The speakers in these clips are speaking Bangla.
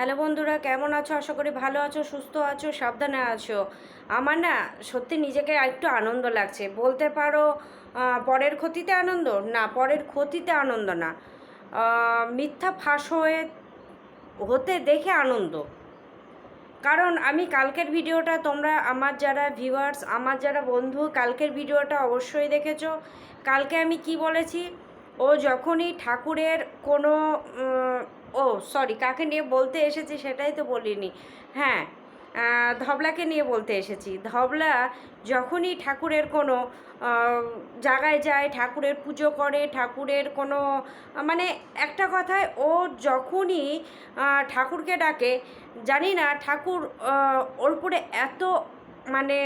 হ্যালো বন্ধুরা, কেমন আছো? আশা করি ভালো আছো, সুস্থ আছো, সাবধানে আছো। আমার না সত্যি নিজেকে একটু আনন্দ লাগছে। বলতে পারো পরের ক্ষতিতে আনন্দ? না, পরের ক্ষতিতে আনন্দ না। মিথ্যা ফাঁস হয়ে, হতে দেখে আনন্দ। কারণ আমি কালকের ভিডিওটা তোমরা, আমার যারা ভিউয়ার্স আমার যারা বন্ধু, কালকের ভিডিওটা অবশ্যই দেখেছ। কালকে আমি কি বলেছি? ও যখনই ঠাকুরের কোনো ও সরি কাকে নিয়ে বলতে এসেছি সেটাই তো বলিনি। হ্যাঁ ধবলাকে নিয়ে বলতে এসেছি। ধবলা যখনই ঠাকুরের কোনো জায়গায় যায়, ঠাকুরের পুজো করে, ঠাকুরের কোনো মানে একটা কথায় ও যখনই ঠাকুরকে ডাকে, জানি না ঠাকুর ওর উপরে এত মানে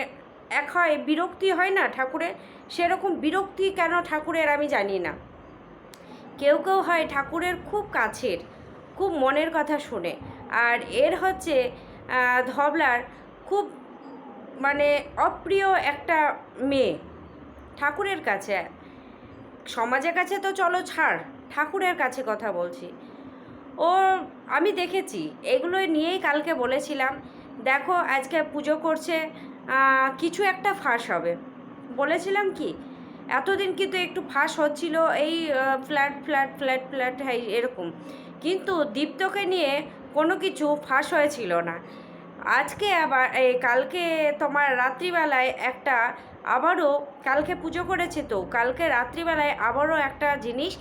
এক হয় বিরক্তি হয় না ঠাকুরের? সেরকম বিরক্তি কেন ঠাকুরের আমি জানি না। কেউ কেউ হয় ঠাকুরের খুব কাছের। খুব মনের কথা শুনে। আর এর হচ্ছে ধবলার খুব মানে অপ্রিয় একটা মেয়ে, ঠাকুরের কাছে। সমাজের কাছে তো চলো ছাড়, ঠাকুরের কাছে কথা বলছি। ও, আমি দেখেছি এগুলো নিয়েই কালকে বলেছিলাম, দেখো আজকে পুজো করছে কিছু একটা ফাঁস হবে। বলেছিলাম কি, এতদিন কিন্তু একটু ফাঁস হচ্ছিল, এই ফ্ল্যাট ফ্ল্যাট ফ্ল্যাট ফ্ল্যাট হ্যাঁ এরকম। কিন্তু দীপ্তকে নিয়ে কোনো কিছু ফাঁস হয়েছিল না। আজকে আবার, এই কালকে তোমার রাত্রিবেলায় একটা আবারও, কালকে পুজো করেছে তো, কালকে রাত্রিবেলায় আবারও একটা জিনিস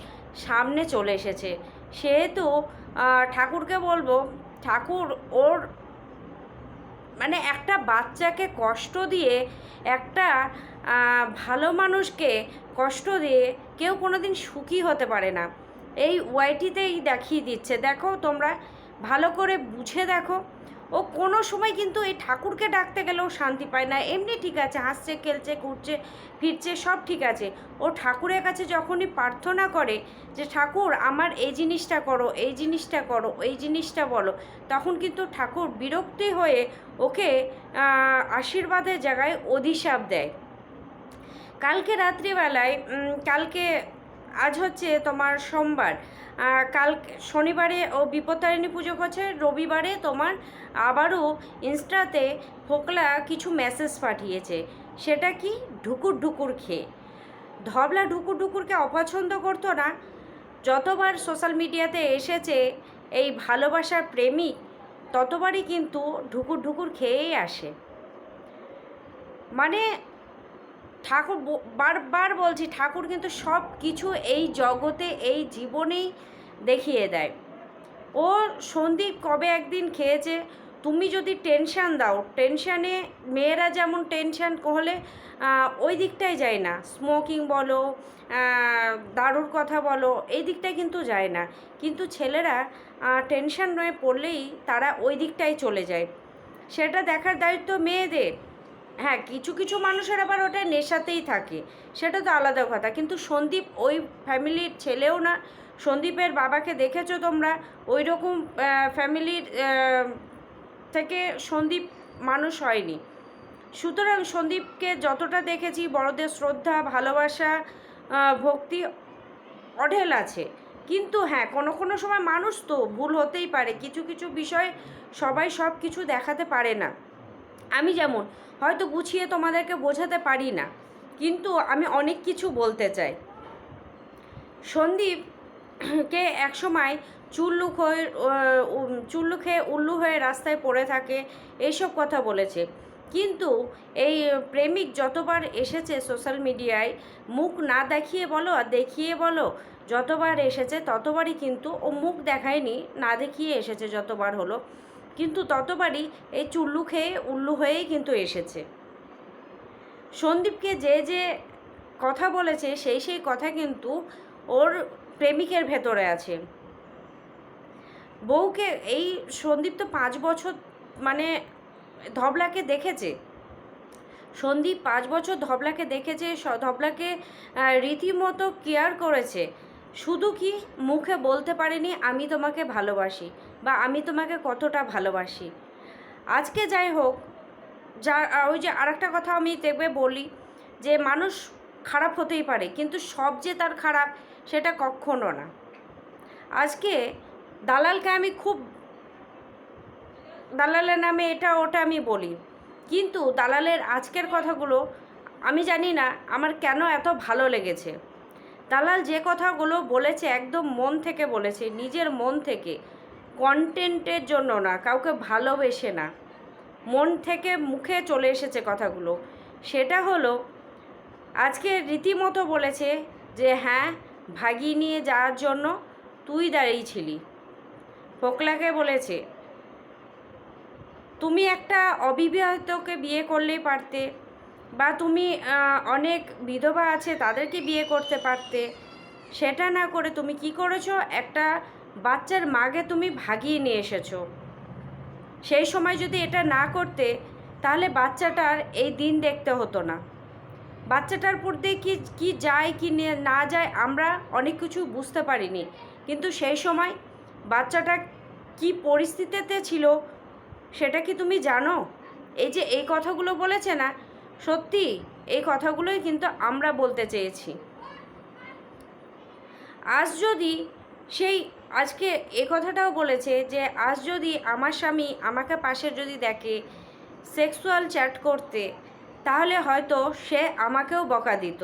সামনে চলে এসেছে। সেহেতু ঠাকুরকে বলব, ঠাকুর ওর মানে একটা বাচ্চাকে কষ্ট দিয়ে, একটা ভালো মানুষকে কষ্ট দিয়ে কেউ কোনো দিন সুখী হতে পারে না। এই ওয়াইটিতেই দেখিয়ে দিচ্ছে। দেখো, তোমরা ভালো করে বুঝে দেখো। ও কোনো সময় কিন্তু এই ঠাকুরকে ডাকতে গেলেও শান্তি পায় না। এমনি ঠিক আছে, হাসছে, খেলছে, ঘুরছে, ফিরছে, সব ঠিক আছে। ও ঠাকুরের কাছে যখনই প্রার্থনা করে যে, ঠাকুর, আমার এই জিনিসটা করো, এই জিনিসটা করো, এই জিনিসটা বলো, তখন কিন্তু ঠাকুর বিরক্তি হয়ে ওকে আশীর্বাদের জায়গায় অধিশাপ দেয়। কালকে রাত্রিবেলায় কালকে আজ হচ্ছে তোমার সোমবার। কাল শনিবারে ও বিপত্তারিণী পুজো করছে রবিবারে তোমার আবারও ইনস্টাতে ফোকলা কিছু মেসেজ পাঠিয়েছে। সেটা কি? ঢুকুর ঢুকুর খেয়ে। ধবলা ঢুকুর ঢুকুরকে অপছন্দ করতো না। যতবার সোশ্যাল মিডিয়াতে এসেছে এই ভালোবাসার প্রেমিক, ততবারই কিন্তু ঢুকুর ঢুকুর খেয়েই আসে। মানে ঠাকুর বারবার বলছি, ঠাকুর কিন্তু সব কিছু এই জগতে, এই জীবনেই দেখিয়ে দেয়। ও সন্দীপ কবে একদিন খেয়েছে? তুমি যদি টেনশান দাও, টেনশানে মেয়েরা যেমন টেনশান হলে ওই দিকটাই যায় না। স্মোকিং বলো দারুর কথা বলো, এই দিকটায় কিন্তু যায় না। কিন্তু ছেলেরা টেনশান নয়ে পড়লেই তারা ওই দিকটাই চলে যায়। সেটা দেখার দায়িত্ব মেয়েদের। হ্যাঁ কিছু কিছু মানুষের আবার ওটা নেশাতেই থাকে। সেটা তো আলাদা কথা। কিন্তু সন্দীপ ওই ফ্যামিলির ছেলেও না, সন্দীপের বাবাকে দেখেছ তোমরা? ওই রকম ফ্যামিলির থেকে সন্দীপ মানুষ হয়নি। সুতরাং সন্দীপকে যতটা দেখেছি, বড়দের শ্রদ্ধা, ভালোবাসা ভক্তি অঢেল আছে। কিন্তু হ্যাঁ কোনো কোনো সময় মানুষ তো ভুল হতেই পারে। কিছু কিছু বিষয় সবাই সব কিছু দেখাতে পারে না। আমি যেমন হয়তো গুছিয়ে তোমাদেরকে বোঝাতে পারি না, কিন্তু আমি অনেক কিছু বলতে চাই। সন্দীপকে একসময় চুল্লু হয়ে চুল্লু খেয়ে উল্লু হয়ে রাস্তায় পড়ে থাকে এইসব কথা বলেছে। কিন্তু এই প্রেমিক যতবার এসেছে সোশ্যাল মিডিয়ায়, মুখ না দেখিয়ে বলো আর দেখিয়ে বলো, যতবার এসেছে ততবারই কিন্তু ও মুখ দেখায়নি, না দেখিয়ে এসেছে যতবার হলো। কিন্তু ততবারই এই চুল্লু খেয়ে উল্লু হয়েই কিন্তু এসেছে। সন্দীপকে যে যে কথা বলেছে, সেই সেই কথা কিন্তু ওর প্রেমিকের ভেতরে আছে। বউকে এই সন্দীপ তো পাঁচ বছর মানে ধবলাকে দেখেছে। সন্দীপ পাঁচ বছর ধবলাকে দেখেছে ধবলাকে রীতিমতো কেয়ার করেছে। শুধু কি মুখে বলতে পারেনি, আমি তোমাকে ভালোবাসি বা আমি তোমাকে কতটা ভালোবাসি। আজকে যাই হোক, যা ওই যে আরেকটা কথা আমি দেখবে বলি যে মানুষ খারাপ হতেই পারে, কিন্তু সব যে তার খারাপ সেটা কখনো না। আজকে দালালকে আমি খুব, দালালের নামে এটা ওটা আমি বলি, কিন্তু দালালের আজকের কথাগুলো আমি জানি না, আমার কেন এত ভালো লেগেছে। দালাল যে কথাগুলো বলেছে একদম মন থেকে বলেছে, নিজের মন থেকে। কন্টেন্টের জন্য না, কাউকে ভালোবেসে না। মন থেকে মুখে চলে এসেছে কথাগুলো। সেটা হলো, আজকে রীতিমতো বলেছে যে হ্যাঁ ভাগিয়ে নিয়ে যাওয়ার জন্য তুই দাঁড়িয়েছিলি ফোকলাকে বলেছে, তুমি একটা অবিবাহিতকে বিয়ে করলেই পারতে। বা তুমি অনেক বিধবা আছে তাদেরকে বিয়ে করতে পারতে। সেটা না করে তুমি কি করেছ? একটা বাচ্চার মাকে তুমি ভাগিয়ে নিয়ে এসেছ। সেই সময় যদি এটা না করতে, তাহলে বাচ্চাটার এই দিন দেখতে হতো না। বাচ্চাটার দিয়ে কি, কী যায়, কি না যায়, আমরা অনেক কিছু বুঝতে পারিনি। কিন্তু সেই সময় বাচ্চাটা কি পরিস্থিতিতে ছিল, সেটা কি তুমি জানো? এই যে এই কথাগুলো বলেছে না সত্যি, এই কথাগুলোই কিন্তু আমরা বলতে চেয়েছি। আজ যদি সেই, আজকে এ কথাটাও বলেছে যে আজ যদি আমার স্বামী আমাকে পাশে যদি দেখে, সেক্সুয়াল চ্যাট করতে, তাহলে হয়তো সে আমাকেও বকা দিত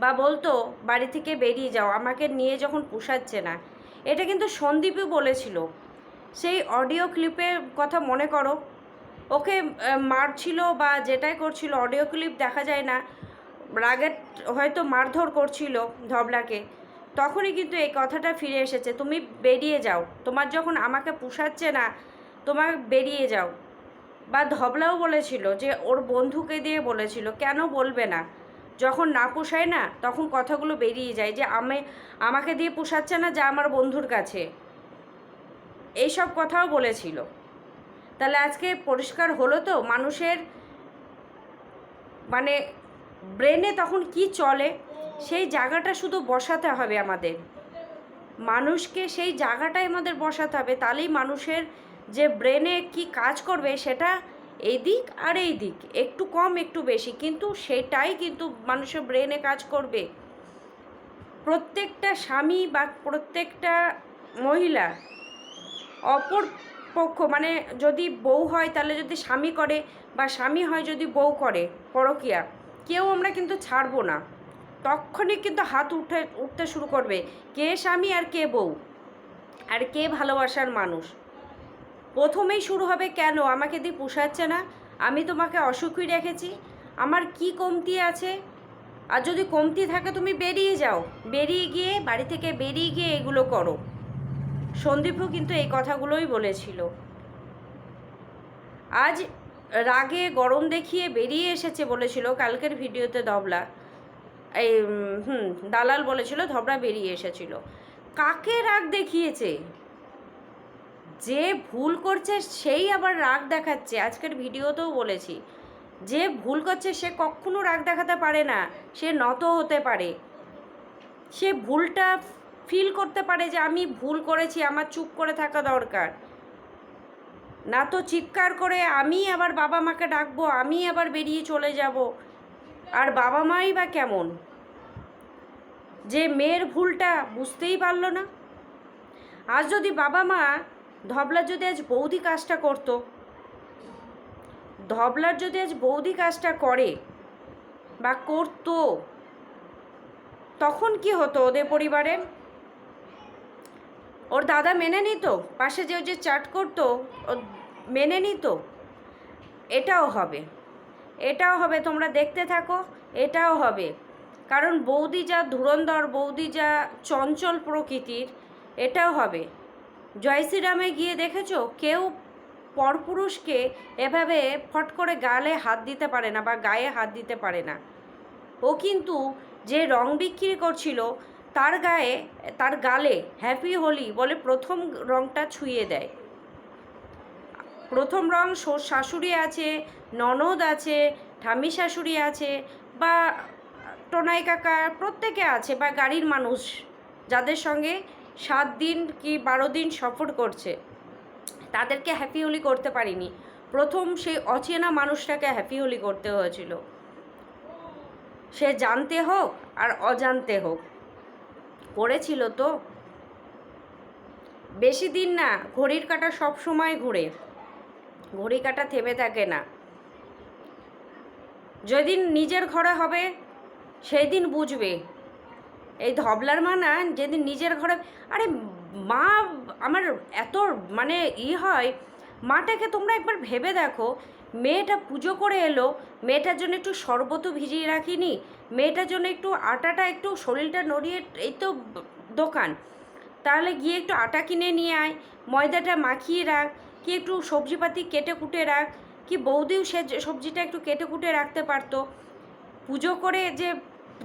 বা বলতো, বাড়ি থেকে বেরিয়ে যাও, আমাকে নিয়ে যখন পোষাচ্ছে না। এটা কিন্তু সন্দীপও বলেছিল। সেই অডিও ক্লিপের কথা মনে করো ওকে মারছিল বা যেটাই করছিল অডিও ক্লিপ দেখা যায় না। রাগের হয়তো মারধর করছিল ধবলাকে। তখনই কিন্তু এই কথাটা ফিরে এসেছে, তুমি বেরিয়ে যাও। তোমার যখন আমাকে পোষাচ্ছে না, তোমার বেরিয়ে যাও। বা ধবলাও বলেছিল যে, ওর বন্ধুকে দিয়ে বলেছিল, কেন বলবে না? যখন না পোষায় না, তখন কথাগুলো বেরিয়ে যায় যে, আমি, আমাকে দিয়ে পোষাচ্ছে না যা আমার বন্ধুর কাছে। এইসব কথাও বলেছিল। তাহলে আজকে পরিষ্কার হলো তো? মানুষের মানে ব্রেনে তখন কি চলে? সেই জায়গাটা শুধু বসাতে হবে আমাদের। মানুষকে সেই জায়গাটাই আমাদের বসাতে হবে। তাহলেই মানুষের যে ব্রেনে কি কাজ করবে সেটা এই দিক আর এই দিক একটু কম একটু বেশি। কিন্তু সেটাই কিন্তু মানুষের ব্রেনে কাজ করবে। প্রত্যেকটা স্বামী বা প্রত্যেকটা মহিলা অপর পক্ষ মানে যদি বউ হয় তাহলে যদি স্বামী করে বা স্বামী হয় যদি বউ করে, পরকিয়া, কেউ আমরা কিন্তু ছাড়বো না। তখনই কিন্তু হাত উঠে, উঠতে শুরু করবে, কে স্বামী আর কে বউ, আর কে ভালোবাসার মানুষ। প্রথমেই শুরু হবে, কেন? আমাকে দিয়ে পোষাচ্ছে না, আমি তোমাকে অসুখী রেখেছি, আমার কি কমতি আছে? আর যদি কমতি থাকে তুমি বেরিয়ে যাও, বেরিয়ে গিয়ে বাড়ি থেকে বেরিয়ে গিয়ে এগুলো করো। সন্দীপও কিন্তু এই কথাগুলোই বলেছিল। আজ রাগে গরম দেখিয়ে বেরিয়ে এসেছে বলেছিল কালকের ভিডিওতে দবলা এই, হুম, দালাল বলেছিল ধবলা বেরিয়ে এসেছিল। কাকে রাগ দেখিয়েছে? যে ভুল করছে সেই আবার রাগ দেখাচ্ছে, আজকের ভিডিওতেও বলেছি। যে ভুল করছে সে কখনো রাগ দেখাতে পারে না, সে নত হতে পারে। সে ভুলটা ফিল করতে পারে যে আমি ভুল করেছি, আমার চুপ করে থাকা দরকার। না তো চিৎকার করে, আমি আবার বাবা মাকে ডাকবো, আমি আবার বেরিয়ে চলে যাব। আর বাবা মাই বা কেমন? যে মেয়ের ভুলটা বুঝতেই পারল না। আজ যদি বাবা মা ধবলার যদি আজ বৌদি কাজটা করতো, ধবলার যদি আজ বৌদি কাজটা করে বা করতো, তখন কি হতো ওদের পরিবারে? ওর দাদা মেনে নিত, পাশে যে যে চাট করতো মেনে নিত, এটাও হবে। এটাও হবে, তোমরা দেখতে থাকো, এটাও হবে। কারণ বৌদি যা ধুরন্ধর, বৌদি যা চঞ্চল প্রকৃতির, এটাও হবে। জয় শ্রীরামে গিয়ে দেখেছ, কেউ পরপুরুষকে এভাবে ফট করে গালে হাত দিতে পারে না বা গায়ে হাত দিতে পারে না। ও কিন্তু যে রং বিক্রি করছিল তার গায়ে, তার গালে হ্যাপি হোলি বলে প্রথম রংটা ছুঁয়ে দেয়। প্রথম রং শাশুড়ি আছে, ননদ আছে ঠামি শাশুড়ি আছে বা টোনাই কাকা প্রত্যেকে আছে বা গাড়ির মানুষ যাদের সঙ্গে সাত দিন কি বারো দিন সফর করছে, তাদেরকে হ্যাপি হোলি করতে পারিনি। প্রথম সেই অচেনা মানুষটাকে হ্যাপি হোলি করতে হয়েছিল। সে জানতে হোক আর অজান্তে হোক। করেছিল তো। বেশি দিন না, ঘড়ির কাটা সব সময় ঘুরে। ঘড়ি কাটা থেমে থাকে না। যেদিন নিজের ঘরে হবে সেই দিন বুঝবে। এই ধবলার মা না যেদিন নিজের ঘরে, আরে মা, আমার এত মানে ই হয়, মাটাকে তোমরা একবার ভেবে দেখো। মেয়েটা পুজো করে এলো। মেয়েটার জন্য একটু শরবত ভিজিয়ে রাখিনি। মেয়েটার জন্য একটু আটাটা, একটু শরীরটা নড়িয়ে এই তো দোকান। তাহলে গিয়ে একটু আটা কিনে নিয়ে আয়। ময়দাটা মাখিয়ে রাখ। কি একটু সবজিপাতি কেটে কুটে রাখ। কি বৌদিও সে সবজিটা একটু কেটে কুটে রাখতে পারতো। পুজো করে যে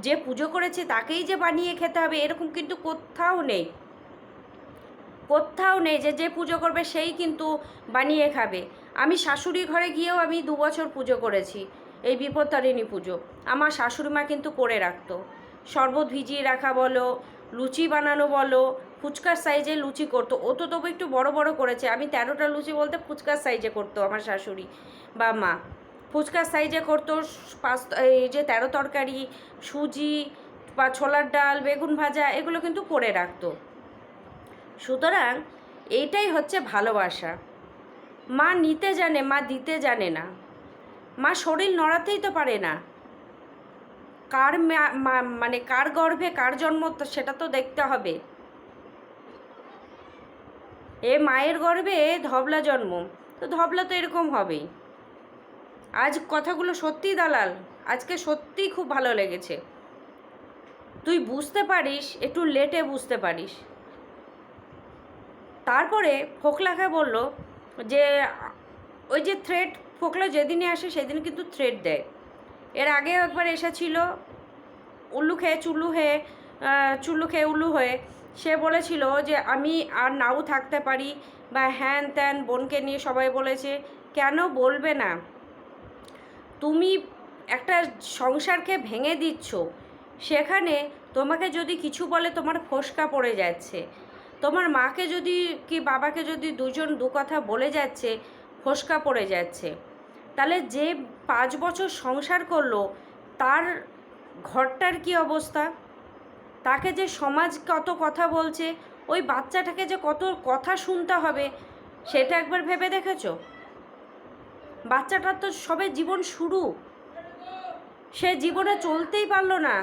যে পুজো করেছে তাকেই যে বানিয়ে খেতে হবে, এরকম কিন্তু কোথাও নেই। কোথাও নেই, যে যে পুজো করবে সেই কিন্তু বানিয়ে খাবে। আমি শাশুড়ি ঘরে গিয়েও আমি দু বছর পুজো করেছি, এই বিপত্তারিণী পুজো। আমার শাশুড়ি মা কিন্তু করে রাখতো। শরবত ভিজিয়ে রাখা বলো, লুচি বানানো বলো, ফুচকার সাইজে লুচি করতো। ও তো তবু একটু বড় বড় করেছে। আমি তেরোটা লুচি বলতে ফুচকার সাইজে করতো আমার শাশুড়ি বা মা। ফুচকার সাইজে করতো পাঁচ এই যে তেরো তরকারি, সুজি বা ছোলার ডাল, বেগুন ভাজা, এগুলো কিন্তু করে রাখতো। সুতরাং এইটাই হচ্ছে ভালোবাসা। মা নিতে জানে, মা দিতে জানে না। মা শরীর নড়াতেই তো পারে না। কার মানে কার গর্ভে কার জন্ম সেটা তো দেখতে হবে। এ মায়ের গর্ভে ধবলা জন্ম, তো ধবলা তো এরকম হবেই। আজ কথাগুলো সত্যিই দালাল, আজকে সত্যিই খুব ভালো লেগেছে। তুই বুঝতে পারিস, একটু লেটে বুঝতে পারিস। তারপরে ফোকলাকে বলল যে, ওই যে থ্রেড ফোকলা যেদিনই আসে সেদিন কিন্তু থ্রেড দেয়। এর আগে একবার এসেছিল, উল্লু খেয়ে চুল্লু হয়ে চুল্লু খেয়ে উল্লু হয়ে, সে বলেছিল যে, আমি আর নাও থাকতে পারি। বা হ্যান ত্যান বোনকে নিয়ে সবাই বলেছে, কেন বলবে না? তুমি একটা সংসারকে ভেঙে দিচ্ছ। সেখানে তোমাকে যদি কিছু বলে তোমার ফোসকা পড়ে যাচ্ছে। তোমার মাকে যদি কি বাবাকে যদি দুজন দু কথা বলে যাচ্ছে, ফোসকা পড়ে যাচ্ছে, তাহলে যে পাঁচ বছর সংসার করল, তার ঘরটার কি অবস্থা? তাকে যে সমাজ কত কথা বলছে, ওই বাচ্চাটাকে যে কত কথা শুনতে হবে, সেটা একবার ভেবে দেখেছ? বাচ্চাটার তো সবে জীবন শুরু। সে জীবনে চলতেই পারল না,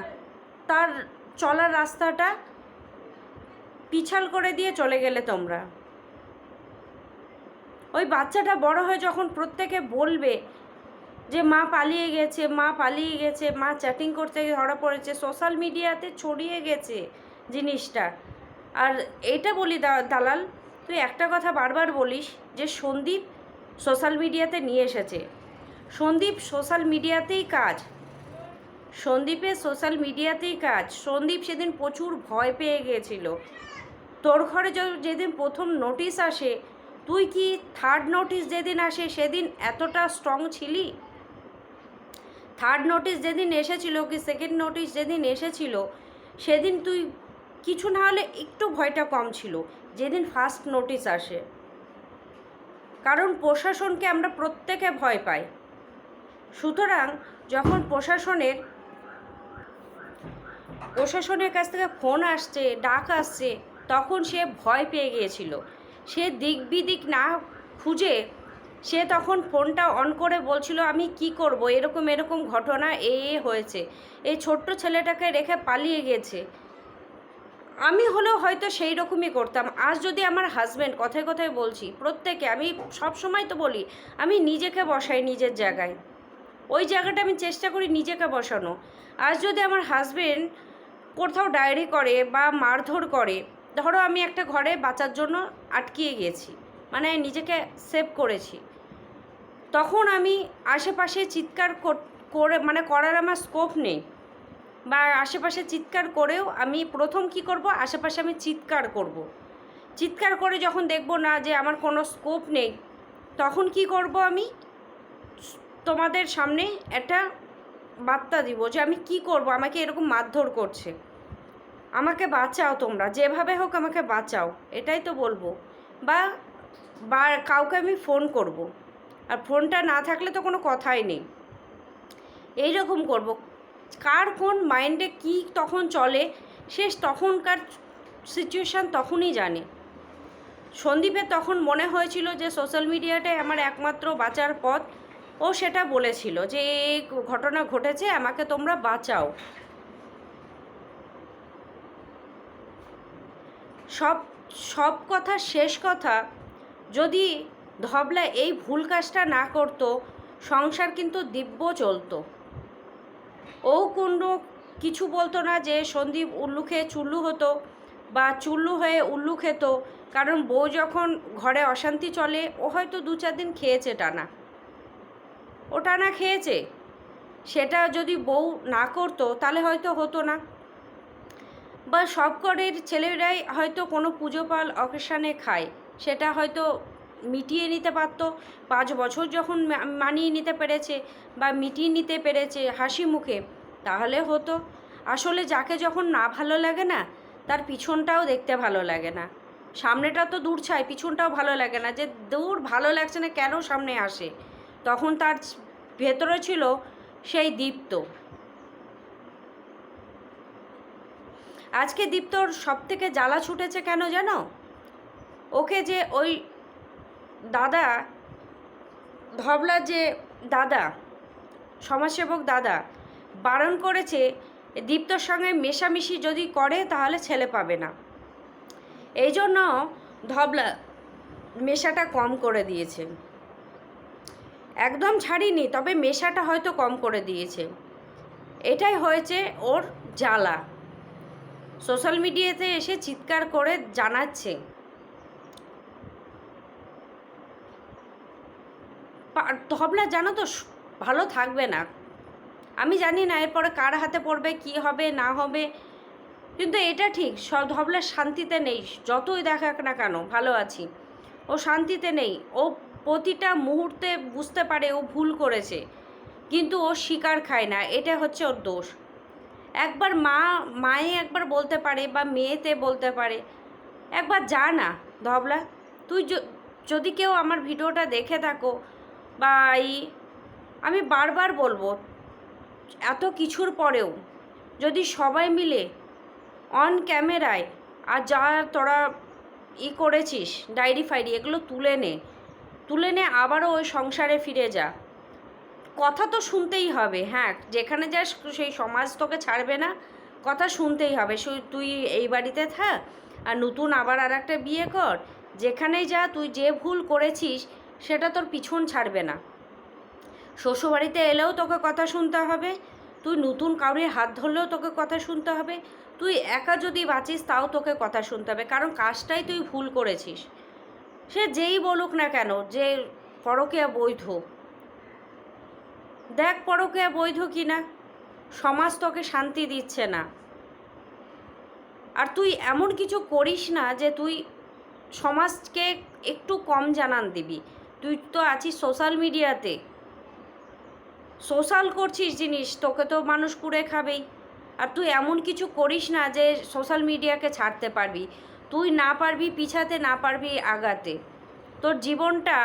তার চলার রাস্তাটা পিছাল করে দিয়ে চলে গেলে তোমরা। ওই বাচ্চাটা বড় হয়ে যখন প্রত্যেকে বলবে যে, মা পালিয়ে গেছে, মা পালিয়ে গেছে, মা চ্যাটিং করতে ধরা পড়েছে সোশ্যাল মিডিয়াতে ছড়িয়ে গেছে জিনিসটা। আর এটা বলি দালাল, তুই একটা কথা বারবার বলিস যে, সন্দীপ সোশ্যাল মিডিয়াতে নিয়ে এসেছে। সন্দীপ সোশ্যাল মিডিয়াতেই কাজ। সন্দীপের সোশ্যাল মিডিয়াতেই কাজ। সন্দীপ সেদিন প্রচুর ভয় পেয়ে গিয়েছিল তোর ঘরে যেদিন প্রথম নোটিশ আসে, তুই কি থার্ড নোটিশ যেদিন আসে সেদিন এতটা স্ট্রং ছিলি? থার্ড নোটিশ যেদিন এসেছিল কি সেকেন্ড নোটিশ যেদিন এসেছিল, সেদিন তুই কিছু না হলে একটু ভয়টা কম ছিল, যেদিন ফার্স্ট নোটিশ আসে। কারণ প্রশাসনকে আমরা প্রত্যেকে ভয় পাই। সুতরাং যখন প্রশাসনের প্রশাসনের কাছ থেকে ফোন আসছে, ডাক আসছে তখন সে ভয় পেয়ে গিয়েছিল। সে দিক বিদিক না খুঁজে সে তখন ফোনটা অন করে বলছিল, আমি কি করব? এরকম এরকম ঘটনা এ হয়েছে। এই ছোট্ট ছেলেটাকে রেখে পালিয়ে গেছে। আমি হলেও হয়তো সেই রকমই করতাম। আজ যদি আমার হাজব্যান্ড কথায় কথায় বলছি, প্রত্যেকে, আমি সব সময় তো বলি, আমি নিজেকে বসাই নিজের জায়গায়। ওই জায়গাটা আমি চেষ্টা করি নিজেকে বসানো আজ যদি আমার হাজবেন্ড কোথাও ডায়েরি করে বা মারধর করে ধরো আমি একটা ঘরে বাঁচার জন্য আটকিয়ে গিয়েছি মানে নিজেকে সেভ করেছি। তখন আমি আশেপাশে চিৎকার করে মানে করার আমার স্কোপ নেই। বা আশেপাশে চিৎকার করেও আমি প্রথম কি করব? আশেপাশে আমি চিৎকার করব। চিৎকার করে যখন দেখব না যে আমার কোনো স্কোপ নেই, তখন কি করব আমি? তোমাদের সামনে একটা বার্তা দিব যে আমি কি করব? আমাকে এরকম মারধর করছে। আমাকে বাঁচাও তোমরা, যেভাবে হোক আমাকে বাঁচাও, এটাই তো বলব। বা বা, কাউকে আমি ফোন করব। আর ফোনটা না থাকলে তো কোনো কথাই নেই। এই রকম করব। কার কোন মাইন্ডে কি তখন চলে সে তখনকার সিচুয়েশান তখনই জানে। সন্দীপের তখন মনে হয়েছিল যে সোশ্যাল মিডিয়াটাই আমার একমাত্র বাঁচার পথ। ও সেটা বলেছিল যে এই ঘটনা ঘটেছে, আমাকে তোমরা বাঁচাও। সব সব কথা, শেষ কথা, যদি ধবলা এই ভুল কাজটা না করতো, সংসার কিন্তু দিব্য চলতো। ও কোনো কিছু বলতো না যে সন্দীপ উল্লু খেয়ে চুল্লু হতো বা চুল্লু হয়ে উল্লু খেত, কারণ বউ যখন ঘরে অশান্তি চলে, ও হয়তো দু চার দিন খেয়েছে টানা। ও টানা খেয়েছে। সেটা যদি বউ না করতো, তাহলে হয়তো হতো না। বা সব ঘরের ছেলেরাই হয়তো কোনো পুজো পাল অকেশানে খায়। সেটা হয়তো মিটিয়ে নিতে পারতো। পাঁচ বছর যখন মানিয়ে নিতে পেরেছে বা মিটিয়ে নিতে পেরেছে হাসি মুখে, তাহলে হতো। আসলে যাকে যখন না ভালো লাগে না, তার পিছনটাও দেখতে ভালো লাগে না। সামনেটা তো দূর ছাই, পিছনটাও ভালো লাগে না। যে দূর ভালো লাগছে না কেন সামনে আসে? তখন তার ভেতরে ছিল সেই দীপ্ত। আজকে দীপ্তর সব থেকে জ্বালা ছুটেছে কেন জানো? ওকে যে ওই দাদা ধবলার যে দাদা, সমাজসেবক দাদা, বারণ করেছে, দীপ্তর সঙ্গে মেশামেশি যদি করে তাহলে ছেলে পাবে না। এই জন্য ধবলা মেশাটা কম করে দিয়েছে। একদম ছাড়িনি, তবে মেশাটা হয়তো কম করে দিয়েছে। এটাই হয়েছে ওর জ্বালা। সোশ্যাল মিডিয়াতে এসে চিৎকার করে জানাচ্ছে। তবলা জানো তো ভালো থাকবে না। আমি জানি না এরপরে কার হাতে পড়বে, কি হবে, না হবে। কিন্তু এটা ঠিক সব ধবলা শান্তিতে নেই, যতই দেখাক না কেন, ভালো আছি। ও শান্তিতে নেই, ও প্রতিটা মুহূর্তে বুঝতে পারে ও ভুল করেছে। কিন্তু ও শিকার খায় না, এটা হচ্ছে ওর দোষ। একবার মা, মায়ে একবার বলতে পারে বা মেয়েতে বলতে পারে। একবার যা না, ধবলা, তুই যদি কেউ আমার ভিডিওটা দেখে থাকো বা এই আমি বারবার বলব, এত কিছুর পরেও যদি সবাই মিলে অন ক্যামেরায় আর যা তোরা ই করেছিস, ডায়েরি ফাইরি, এগুলো তুলে নে। তুলে নে, আবারও ওই সংসারে ফিরে যা। কথা তো শুনতেই হবে হ্যাঁ যেখানে যাস সেই সমাজ তোকে ছাড়বে না, কথা শুনতেই হবে তুই এই বাড়িতে থাক আর নতুন আবার আর একটা বিয়ে কর, যেখানেই যা তুই যে ভুল করেছিস, সেটা তোর পিছন ছাড়বে না। শ্বশুরবাড়িতে এলেও তোকে কথা শুনতে হবে, তুই নতুন কাউরির হাত ধরলেও তোকে কথা শুনতে হবে, তুই একা যদি বাঁচিস তাও তোকে কথা শুনতে হবে, কারণ কাজটাই তুই ভুল করেছিস। সে যেই বলুক না কেন, যে পরকীয়া বৈধ। দেখ পরকে বৈধ কি না সমাজ তোকে শান্তি দিচ্ছে না। আর তুই এমন কিছু করিস না যে তুই সমাজকে একটু কম জানান দিবি। তুই তো আছিস সোশ্যাল মিডিয়াতে সোশ্যাল করছিস জিনিস, তোকে তো মানুষ কুড়ে খাবেই। আর তুই এমন কিছু করিস না যে সোশ্যাল মিডিয়াকে ছাড়তে পারবি। তুই না পারবি পিছাতে, না পারবি আগাতে। তোর জীবনটা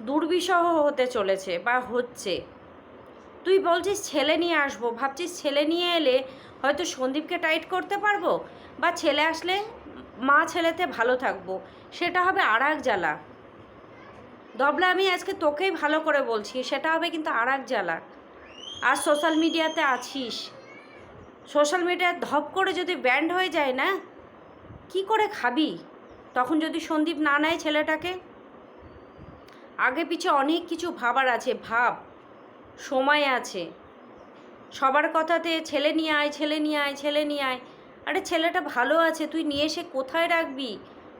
দুর্বিষহ হতে চলেছে বা হচ্ছে। তুই বলছিস ছেলে নিয়ে আসব, ভাবছিস ছেলে নিয়ে এলে হয়তো সন্দীপকে টাইট করতে পারব? বা ছেলে আসলে মা ছেলেতে ভালো থাকব, সেটা হবে আর এক জ্বালা। দবলা আমি আজকে তোকেই ভালো করে বলছি, সেটা হবে কিন্তু আর এক জ্বালা। আর সোশ্যাল মিডিয়াতে আছিস। সোশ্যাল মিডিয়া ধপ করে যদি ব্যান্ড হয়ে যায় না, কি করে খাবি? তখন যদি সন্দীপ না নেয় ছেলেটাকে? আগে পিছে অনেক কিছু ভাবার আছে, ভাব। সময় আছে। সবার কথাতে, ছেলে নিয়ে আয়, ছেলে নিয়ে আয়, ছেলে নিয়ে আয়। আরে, ছেলেটা ভালো আছে, তুই নিয়ে এসে কোথায় রাখবি?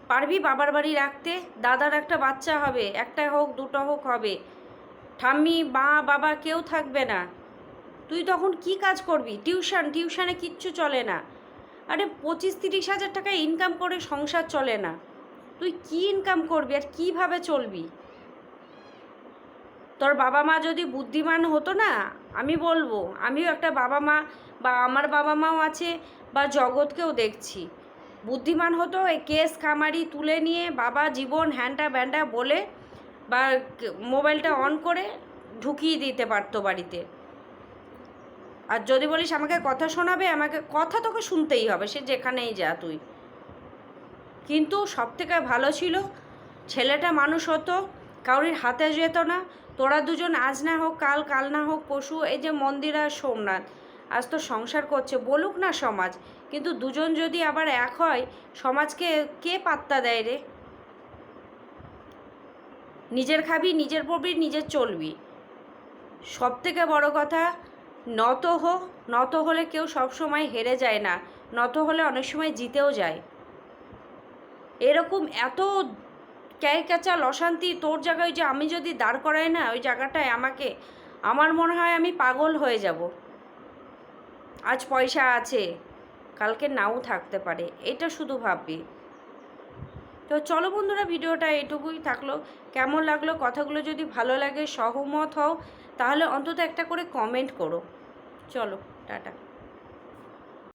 পারবি বাবার বাড়ি রাখতে? দাদার একটা বাচ্চা হবে, একটা হোক, দুটো হোক, হবে। ঠাম্মি, মা, বাবা কেউ থাকবে না। তুই তখন কি কাজ করবি? টিউশন, টিউশনে কিচ্ছু চলে না। আরে, পঁচিশ তিরিশ হাজার টাকা ইনকাম করে সংসার চলে না। তুই কি ইনকাম করবি আর কীভাবে চলবি? তোর বাবা মা যদি বুদ্ধিমান হতো না, আমি বলব, আমিও একটা বাবা মা বা আমার বাবা মাও আছে বা জগৎকেও দেখছি। বুদ্ধিমান হতো এই কেস খামারি তুলে নিয়ে বাবা জীবন হ্যান্ডা ব্যান্ডা বলে বা মোবাইলটা অন করে ঢুকিয়ে দিতে পারতো বাড়িতে। আর যদি বলিস আমাকে কথা শোনাবে, আমাকে কথা তোকে শুনতেই হবে, সে যেখানেই যা তুই। কিন্তু সব থেকে ভালো ছিল, ছেলেটা মানুষ হতো, কাউরির হাতে যেত না তোরা দুজন আজ না হোক, কাল কাল না হোক, পশু, এই যে মন্দিরা আর সোমনাথ, আজ তো সংসার করছে, বলুক না সমাজ, কিন্তু দুজন যদি আবার এক হয়, সমাজকে কে পাত্তা দেয় রে? নিজের খাবি, নিজের পড়বি, নিজের চলবি। সব থেকে বড় কথা, নত হো, নত হলে কেউ সব সময় হেরে যায় না, নত হলে অনেক সময় জিতেও যায়। এরকম এত ক্যাচাল অশান্তি তোর জায়গায় যে আমি যদি দাঁড় করাই না, ওই জায়গাটায় আমাকে, আমার মনে হয় আমি পাগল হয়ে যাব। আজ পয়সা আছে, কালকে নাও থাকতে পারে, এটা শুধু ভাববি। তো চলো বন্ধুরা, ভিডিওটা এটুকুই থাকল। কেমন লাগল? কথাগুলো যদি ভালো লাগে, সহমত হও, তাহলে অন্তত একটা করে কমেন্ট করো। চলো, টাটা।